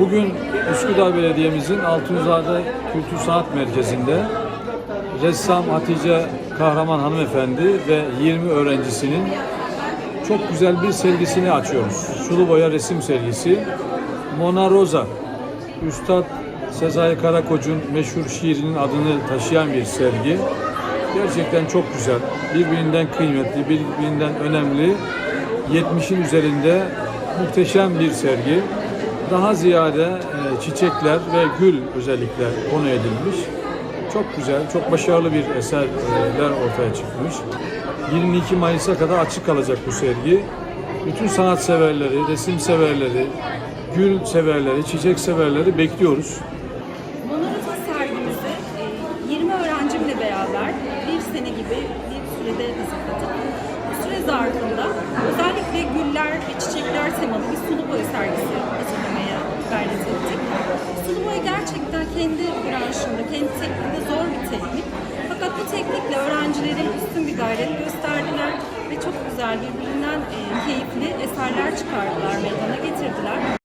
Bugün Üsküdar Belediye'mizin Altunzade Kültür Sanat Merkezi'nde ressam Hatice Kahraman hanımefendi ve 20 öğrencisinin çok güzel bir sergisini açıyoruz. Sulu boya resim sergisi. Mona Rosa, Üstad Sezai Karakoç'un meşhur şiirinin adını taşıyan bir sergi. Gerçekten çok güzel, birbirinden kıymetli, birbirinden önemli. 70'in üzerinde muhteşem bir sergi. Daha ziyade e, çiçekler ve gül özellikle konu edilmiş. Çok güzel, çok başarılı bir eserler ortaya çıkmış. 22 Mayıs'a kadar açık kalacak bu sergi. Bütün sanat severleri, resim severleri, gül severleri, çiçek severleri bekliyoruz. Monolita sergimizi e, 20 öğrencimle beraber bir sene gibi bir sürede hazırladık. Bu süre zarfında özellikle güller ve çiçekler temalı bir sulu boya sergisi. Boya gerçekten kendi branşında, kendi tekniğinde zor bir teknik. Fakat bu teknikle öğrencilerin üstün bir gayret gösterdiler ve çok güzel birbirinden e, keyifli eserler çıkardılar, meydana getirdiler.